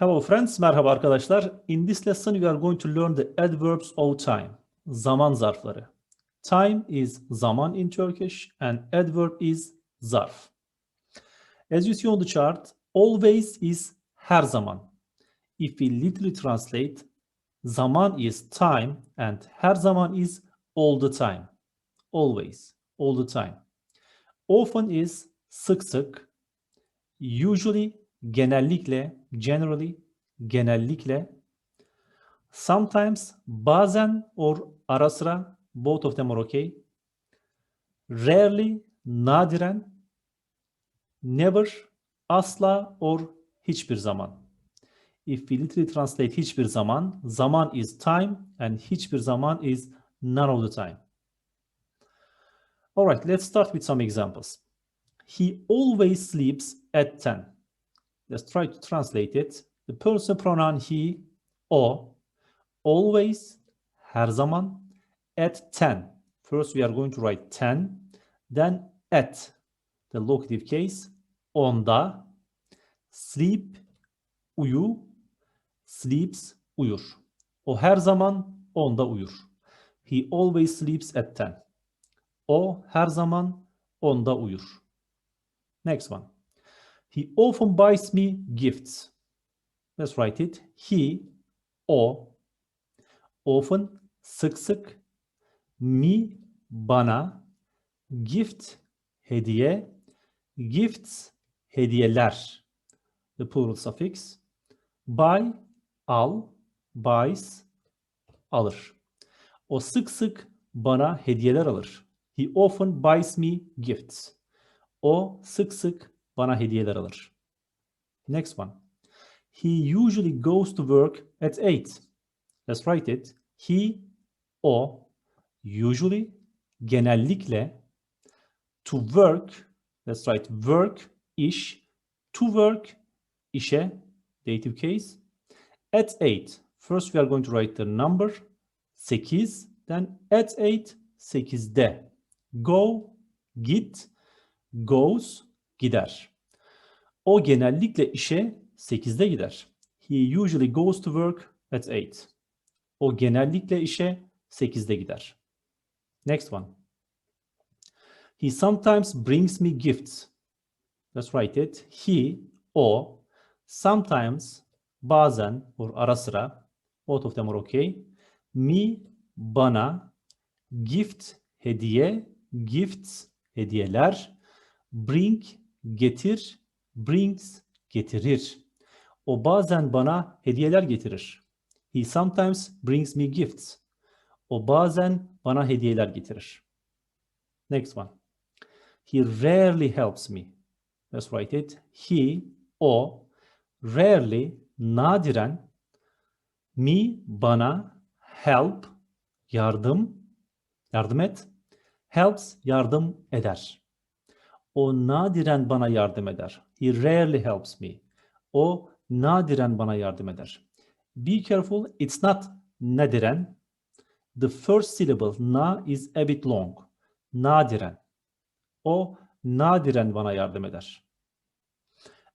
Hello friends, merhaba arkadaşlar. In this lesson we are going to learn the adverbs of time. Zaman zarfları. Time is zaman in Turkish and adverb is zarf. As you see on the chart, always is her zaman. If we literally translate, zaman is time and her zaman is all the time. Always, all the time. Often is sık sık. Usually, genellikle, generally, genellikle. Sometimes, bazen or ara sıra, both of them are okay. Rarely, nadiren. Never, asla or hiçbir zaman. If we literally translate hiçbir zaman, zaman is time and hiçbir zaman is none of the time. All right, let's start with some examples. He always sleeps at 10. Let's try to translate it. The person pronoun he, o, always, her zaman, at 10. First, we are going to write 10, then at, the locative case, onda, sleep, uyu, sleeps, uyur. O her zaman onda uyur. He always sleeps at 10. O her zaman onda uyur. Next one. He often buys me gifts. Let's write it. He, o, often, sık sık, me, bana, gift, hediye, gifts, hediyeler. The plural suffix. Buy, al, buys, alır. O sık sık bana hediyeler alır. He often buys me gifts. O sık sık bana hediyeler alır. Next one. He usually goes to work at 8. Let's write it. He, o, usually, genellikle, to work, let's write work, iş, to work, işe, dative case, at 8. First we are going to write the number, 8, then at 8, 8'de. Go, git, goes, gider. O genellikle işe 8'de gider. He usually goes to work at 8. O genellikle işe 8'de gider. Next one. He sometimes brings me gifts. Let's write it. He, o, sometimes, bazen, or ara sıra, both of them are okay. Me, bana, gift, hediye, gifts, hediyeler, bring, getir, brings, getirir. O bazen bana hediyeler getirir. He sometimes brings me gifts. O bazen bana hediyeler getirir. Next one. He rarely helps me. Let's write it. He, o, rarely, nadiren, me, bana, help, yardım, yardım et, helps, yardım eder. O nadiren bana yardım eder. He rarely helps me. O nadiren bana yardım eder. Be careful, it's not nadiren. The first syllable na is a bit long. Nadiren. O nadiren bana yardım eder.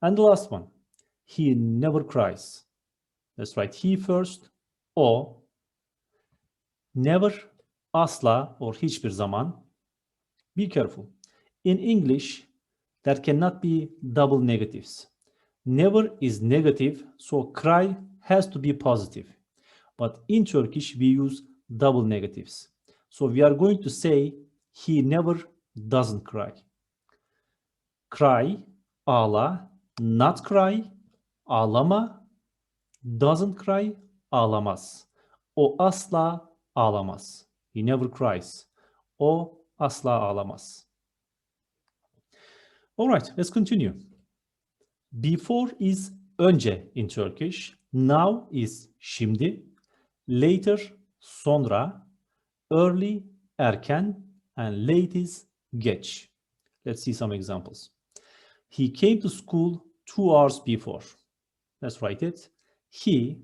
And the last one. He never cries. Let's write he first. O never asla or hiçbir zaman. Be careful. In English, there cannot be double negatives. Never is negative, so cry has to be positive. But in Turkish, we use double negatives. So we are going to say he never doesn't cry. Cry, ağla, not cry, ağlama, doesn't cry, ağlamaz. O asla ağlamaz. He never cries. O asla ağlamaz. All right, let's continue. Before is önce in Turkish. Now is şimdi. Later sonra. Early erken. And late is geç. Let's see some examples. He came to school two hours before. Let's write it. He,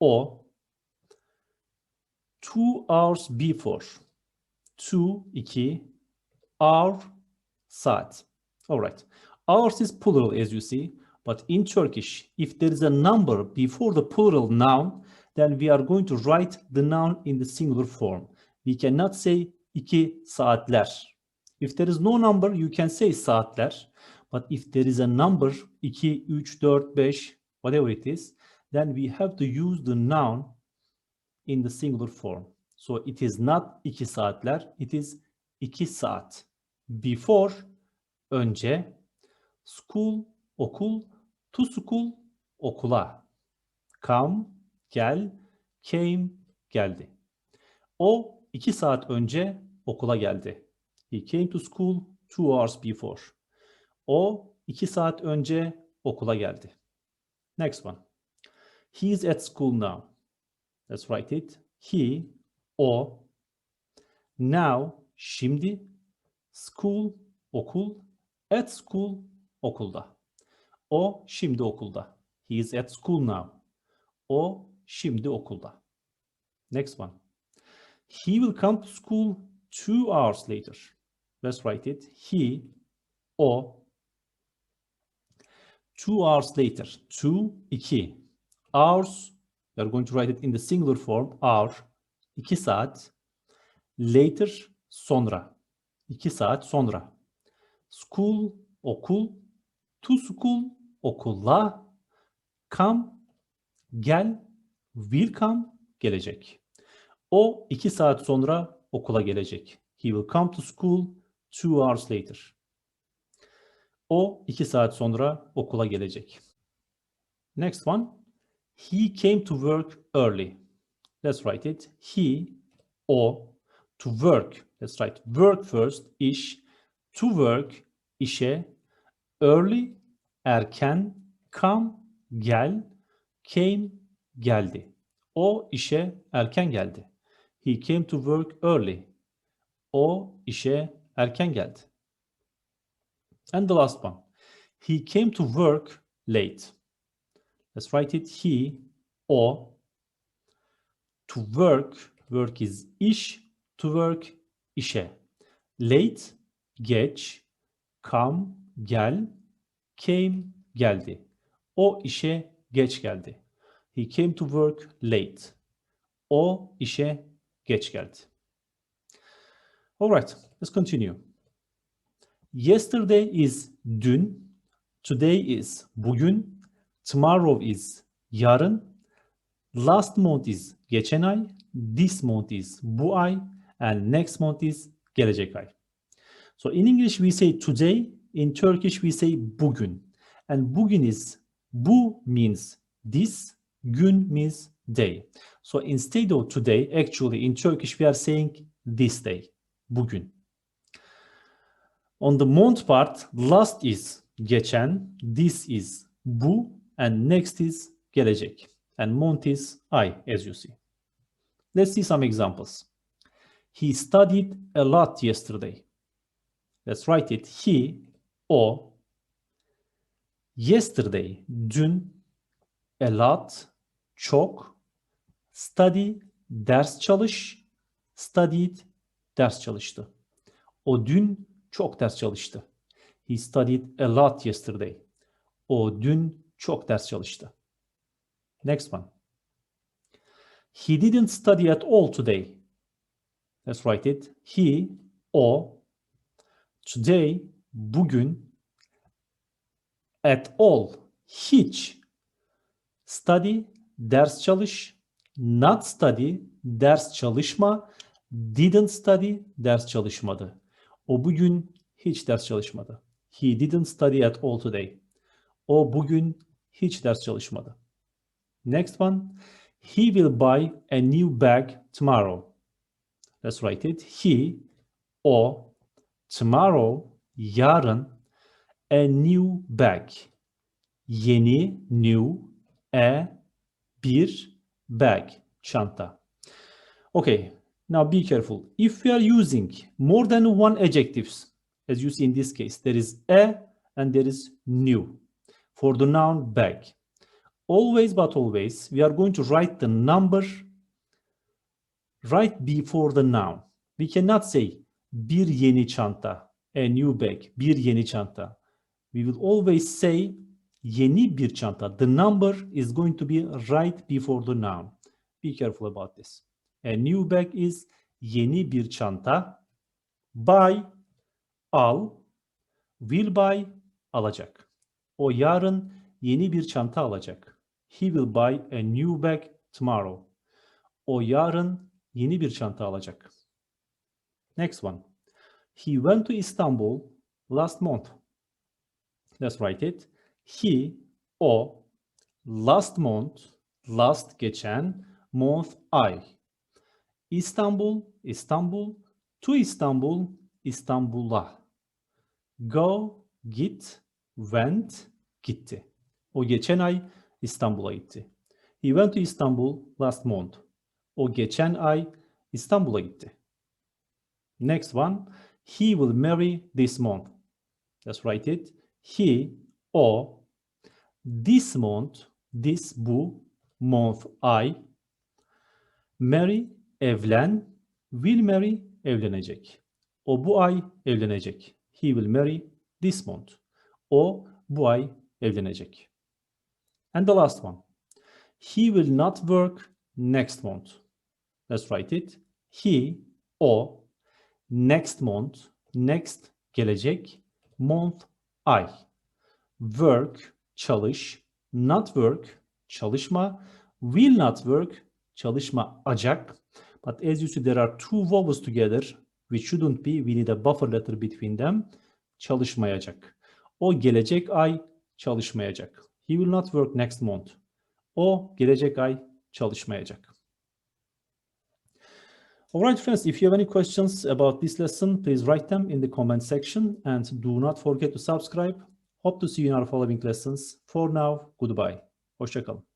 o, two hours before. Two, iki, hour, saat. All right. Ours is plural as you see. But in Turkish, if there is a number before the plural noun, then we are going to write the noun in the singular form. We cannot say iki saatler. If there is no number, you can say saatler. But if there is a number, 2, 3, 4, 5, whatever it is, then we have to use the noun in the singular form. So it is not iki saatler, it is iki saat. Before, önce, school, okul, to school, okula. Come, gel, came, geldi. O iki saat önce okula geldi. He came to school two hours before. O iki saat önce okula geldi. Next one. He is at school now. Let's write it. He, o, now, şimdi, school, okul, at school, okulda. O şimdi okulda. He is at school now. O şimdi okulda. Next one. He will come to school two hours later. Let's write it. He, o, two hours later. Two, iki. Hours, we are going to write it in the singular form. Hour, iki saat. Later, sonra. İki saat sonra. School, okul. To school, okulla. Come, gel. Will come, gelecek. O iki saat sonra okula gelecek. He will come to school two hours later. O iki saat sonra okula gelecek. Next one. He came to work early. Let's write it. He, o, to work. Let's write work first, iş. To work, işe. Early, erken. Come, gel. Came, geldi. O işe erken geldi. He came to work early. O işe erken geldi. And the last one. He came to work late. Let's write it. He, o. To work, work is iş. To work, işe. Late, geç. Come, gel. Came, geldi. O işe geç geldi. He came to work late. O işe geç geldi. All right, let's continue. Yesterday is dün, today is bugün, tomorrow is yarın, last month is geçen ay, this month is bu ay, and next month is gelecek ay. So in English we say today, in Turkish we say bugün. And bugün is bu means this, gün means day. So instead of today, actually in Turkish we are saying this day, bugün. On the month part, last is geçen, this is bu, and next is gelecek. And month is ay, as you see. Let's see some examples. He studied a lot yesterday. Let's write it. He, o, yesterday, dün, a lot, çok, study, ders çalış, studied, ders çalıştı. O dün çok ders çalıştı. He studied a lot yesterday. O dün çok ders çalıştı. Next one. He didn't study at all today. Let's write it. He, o, today, bugün, at all, hiç, study, ders çalış, not study, ders çalışma, didn't study, ders çalışmadı. O bugün hiç ders çalışmadı. He didn't study at all today. O bugün hiç ders çalışmadı. Next one. He will buy a new bag tomorrow. Let's write it. He, o, tomorrow, yarın, a new bag. Yeni, new, a, bir, bag, çanta. Okay, now be careful. If we are using more than one adjectives, as you see in this case, there is a and there is new for the noun bag. Always but always, we are going to write the number right before the noun. We cannot say bir yeni çanta, a new bag, bir yeni çanta. We will always say Yeni bir çanta. The number is going to be right before the noun. Be careful about this. A new bag is yeni bir çanta. Buy, al. Will buy, alacak. O yarın yeni bir çanta alacak. He will buy a new bag tomorrow. O yarın yeni bir çanta alacak. Next one. He went to Istanbul last month. Let's write it. He, o, last month, last geçen, month, ay. İstanbul, İstanbul, to İstanbul, İstanbul'a. Go, git, went, gitti. O geçen ay İstanbul'a gitti. He went to Istanbul last month. O geçen ay İstanbul'a gitti. Next one. He will marry this month. Let's write it. He, or this month, this bu, month, ay. Marry, evlen. Will marry, evlenecek. O bu ay evlenecek. He will marry this month. O bu ay evlenecek. And the last one. He will not work next month. Let's write it. He, o, next month, next gelecek, month, ay. Work, çalış, not work, çalışma, will not work, çalışma acak. But as you see, there are two vowels together, which shouldn't be. We need a buffer letter between them. Çalışmayacak. O gelecek ay çalışmayacak. He will not work next month. O gelecek ay çalışmayacak. Alright friends, if you have any questions about this lesson, please write them in the comment section and do not forget to subscribe. Hope to see you in our following lessons. For now, goodbye. Hoşçakalın.